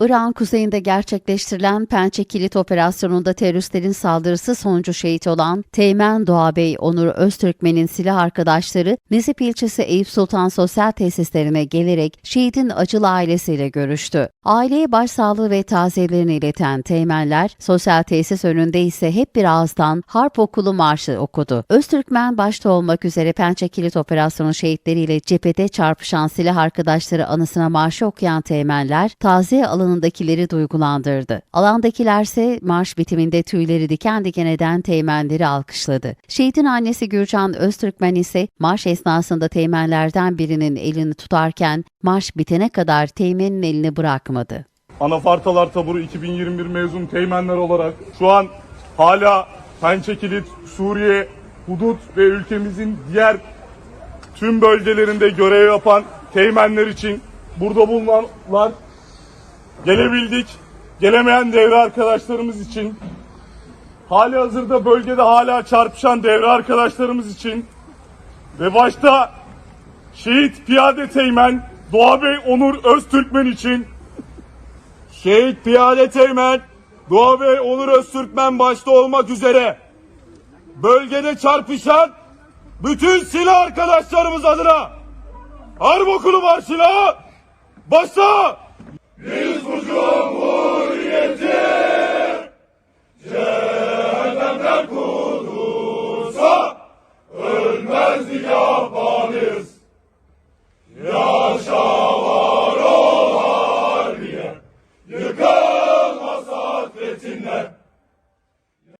İran kuzeyinde gerçekleştirilen Pençe Kilit operasyonunda teröristlerin saldırısı sonucu şehit olan Teğmen Doğabey Onur Öztürkmen'in silah arkadaşları Nizip ilçesi Eyüp Sultan Sosyal Tesislerine gelerek şehidin acılı ailesiyle görüştü. Aileye başsağlığı ve taziyelerini ileten Teğmenler, sosyal tesis önünde ise hep bir ağızdan Harp Okulu Marşı okudu. Öztürkmen başta olmak üzere Pençe Kilit operasyonu şehitleriyle cephede çarpışan silah arkadaşları anısına marşı okuyan Teğmenler, taziye alanındakileri duygulandırdı. Alandakilerse marş bitiminde tüyleri diken diken eden Teğmenleri alkışladı. Şehidin annesi Gürcan Öztürkmen ise marş esnasında Teğmenlerden birinin elini tutarken marş bitene kadar Teğmen'in elini bırakmadı. Anafartalar Taburu 2021 mezun teğmenler olarak şu an hala Pençekilit, Suriye, Hudut ve ülkemizin diğer tüm bölgelerinde görev yapan teğmenler için burada bulunanlar gelebildik. Gelemeyen devre arkadaşlarımız için hali hazırda bölgede hala çarpışan devre arkadaşlarımız için ve başta şehit piyade teğmen Doğa Bey Onur Öztürkmen için Şehit Piyade Teğmen, Doğa Bey Onur Öztürkmen başta olmak üzere bölgede çarpışan bütün silah arkadaşlarımız adına Harp Okulu Marşı'na başla! Biz bu cumhuriyeti cehennemden kurtulsa ölmez yapanız.